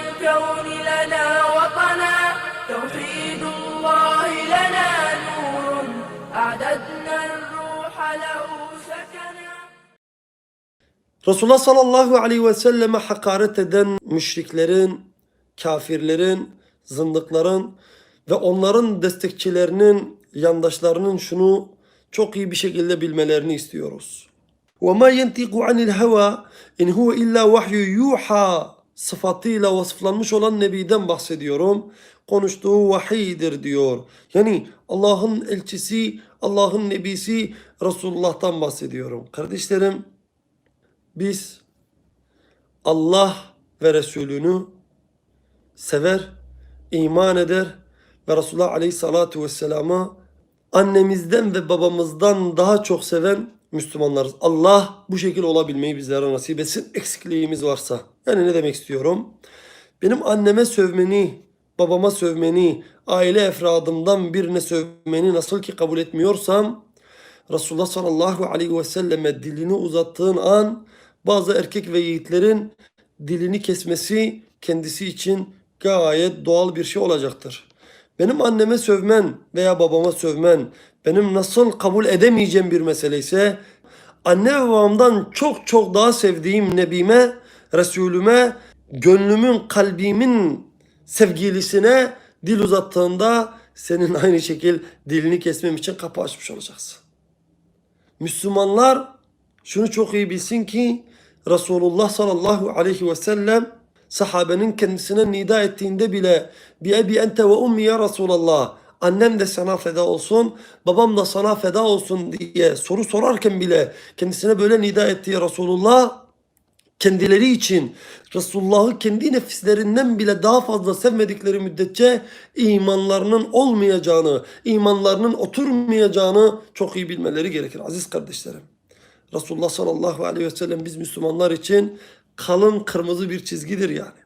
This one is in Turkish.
الكون لنا وطنا توحيد الله لنا نور. أعددنا الروح له Resulullah sallallahu aleyhi ve selleme hakaret eden müşriklerin, kafirlerin, zındıkların ve onların destekçilerinin, yandaşlarının şunu çok iyi bir şekilde bilmelerini istiyoruz. وَمَا يَنْتِقُ عَنِ الْهَوَى اِنْ هُوَ اِلَّا وَحْيُ يُوحَى sıfatıyla vasıflanmış olan Nebi'den bahsediyorum. Konuştuğu vahiydir diyor. Yani Allah'ın elçisi, Allah'ın nebisi Resulullah'tan bahsediyorum. Kardeşlerim biz Allah ve Resulünü sever, iman eder ve Resulullah Aleyhisselatü Vesselam'ı annemizden ve babamızdan daha çok seven Müslümanlarız. Allah bu şekil olabilmeyi bizlere nasip etsin. Eksikliğimiz varsa. Yani ne demek istiyorum? Benim anneme sövmeni, babama sövmeni, aile efradımdan birine sövmeni nasıl ki kabul etmiyorsam Resulullah sallallahu aleyhi ve selleme dilini uzattığın an bazı erkek ve yiğitlerin dilini kesmesi kendisi için gayet doğal bir şey olacaktır. Benim anneme sövmen veya babama sövmen benim nasıl kabul edemeyeceğim bir mesele ise anne ve babamdan çok çok daha sevdiğim Nebime, Resulüme, gönlümün, kalbimin sevgilisine dil uzattığında senin aynı şekil dilini kesmem için kapı açmış olacaksın. Müslümanlar şunu çok iyi bilsin ki Resulullah sallallahu aleyhi ve sellem sahabenin kendisine nida ettiğinde bile bi ebi ente ve ummi ya Resulallah annem de sana feda olsun babam da sana feda olsun diye soru sorarken bile kendisine böyle nida ettiği Resulullah kendileri için Resulullah'ı kendi nefislerinden bile daha fazla sevmedikleri müddetçe imanlarının olmayacağını, imanlarının oturmayacağını çok iyi bilmeleri gerekir aziz kardeşlerim. Resulullah sallallahu aleyhi ve sellem biz Müslümanlar için kalın kırmızı bir çizgidir yani.